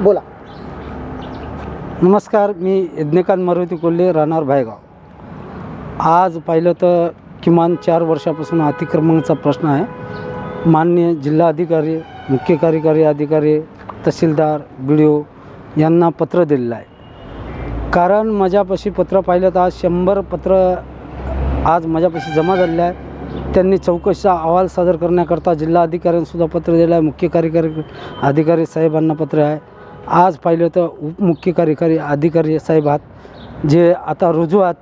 बोला. नमस्कार मी यज्ञकांत मारुती कोल्हे राहणार भायगाव. आज पाहिलं तर किमान चार वर्षापासून अतिक्रमणाचा प्रश्न आहे. मान्य जिल्हाधिकारी मुख्य कार्यकारी अधिकारी तहसीलदार बी डी ओ यांना पत्र दिलेलं आहे. कारण माझ्यापाशी पत्र पाहिलं तर आज शंभर पत्र आज माझ्यापाशी जमा झालेलं आहे त्यांनी चौकशीचा अहवाल सादर करण्याकरता जिल्हाधिकाऱ्यांसुद्धा पत्र दिलं आहे. मुख्य कार्यकारी अधिकारी साहेबांना पत्र आहे. आज पाहिलं तर उपमुख्य कार्यकारी अधिकारी साहेब आहात जे आता रुजू आहात.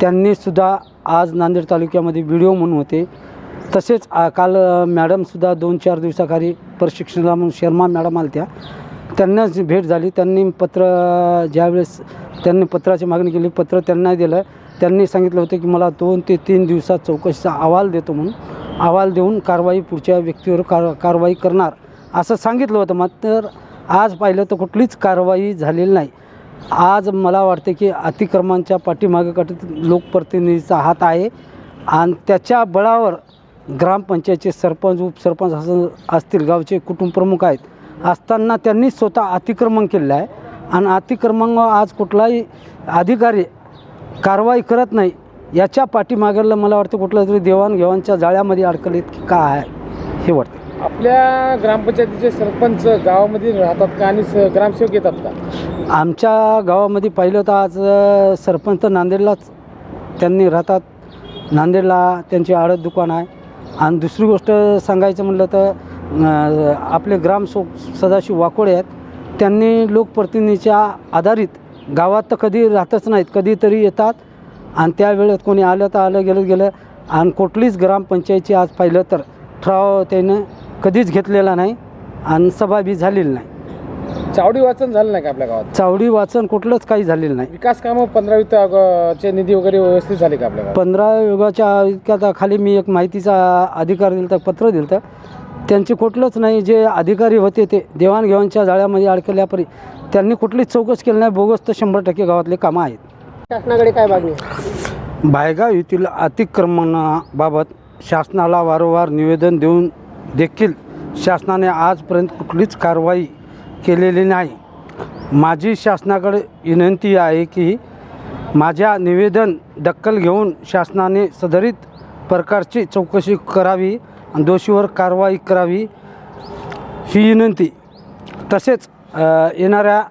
त्यांनीसुद्धा आज नांदेड तालुक्यामध्ये व्हिडिओ म्हणून होते. तसेच काल मॅडमसुद्धा दोन चार दिवसाखाली प्रशिक्षणाला म्हणून शर्मा मॅडम आल्या त्यांना भेट झाली. त्यांनी पत्र ज्यावेळेस त्यांनी पत्राची मागणी केली पत्र त्यांना दिलं. त्यांनी सांगितलं होतं की मला दोन ते तीन दिवसात चौकशीचा अहवाल देतो म्हणून. अहवाल देऊन कारवाई पुढच्या व्यक्तीवर कार कारवाई करणार. असं सांगितलं होतं मात्र आज पाहिलं तर कुठलीच कारवाई झालेली नाही. आज मला वाटते की अतिक्रमांच्या पाठीमागे कट लोकप्रतिनिधीचा हात आहे आणि त्याच्या बळावर ग्रामपंचायतचे सरपंच उपसरपंच असं असतील गावचे कुटुंब प्रमुख आहेत असताना त्यांनी स्वतः अतिक्रमण केलेलं आहे. आणि अतिक्रमण आज कुठलाही अधिकारी कारवाई करत नाही याच्या पाठीमागेला मला वाटतं कुठलं तरी देवाणघेवाणच्या जाळ्यामध्ये अडकलीत की काय आहे हे वाटतं. आपल्या ग्रामपंचायतीचे सरपंच गावामध्ये राहतात का आणि स- ग्रामसेवक येतात का? आमच्या गावामध्ये पाहिलं तर आज अ, सरपंच तर नांदेडलाच त्यांनी राहतात. नांदेडला त्यांची आडत दुकान आहे. आणि दुसरी गोष्ट सांगायचं म्हटलं तर अ, आपले ग्रामसेवक सदाशिव वाकोडे आहेत. त्यांनी लोकप्रतिनिधीच्या आधारित गावात तर कधी राहतच नाहीत कधीतरी येतात. आणि त्या वेळेत कोणी आलं तर आलं गेलं गेलं. आणि कुठलीच ग्रामपंचायतची आज पाहिलं तर ठराव त्यानं कधीच घेतलेला नाही आणि सभा बी झालेली नाही. चावडी वाचन झालं नाही का आपल्या गावात? चावडी वाचन कुठलंच काही झालेलं नाही. विकास कामं पंधरा वित्त आयोगाचे निधी वगैरे व्यवस्थित झाले का आपल्या गावात? पंधरा युगाच्या खाली मी एक माहितीचा अधिकार दिलं तर पत्र दिलं तर त्यांचे कुठलंच नाही जे अधिकारी होते ते देवाणघेवाणच्या जाळ्यामध्ये अडकल्यापरी त्यांनी कुठलीच चौकशी केली नाही. बोगस तर शंभर टक्के गावातले कामं आहेत. शासनाकडे काय मागणी आहे? भायगाव येथील अतिक्रमणाबाबत शासनाला वारंवार निवेदन देऊन देखील शासनाने आजपर्यंत कुठलीच कारवाई केलेली नाही. माझी शासनाकडे विनंती आहे की माझ्या निवेदन दखल घेऊन शासनाने सदरित प्रकारची चौकशी करावी आणि दोषीवर कारवाई करावी ही विनंती. तसेच येणाऱ्या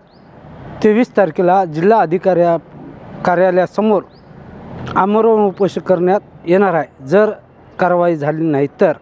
तेवीस तारखेला जिल्हा अधिकाऱ्या कार्यालयासमोर आमरण उपोषण करण्यात येणार आहे. जर कारवाई झाली नाही तर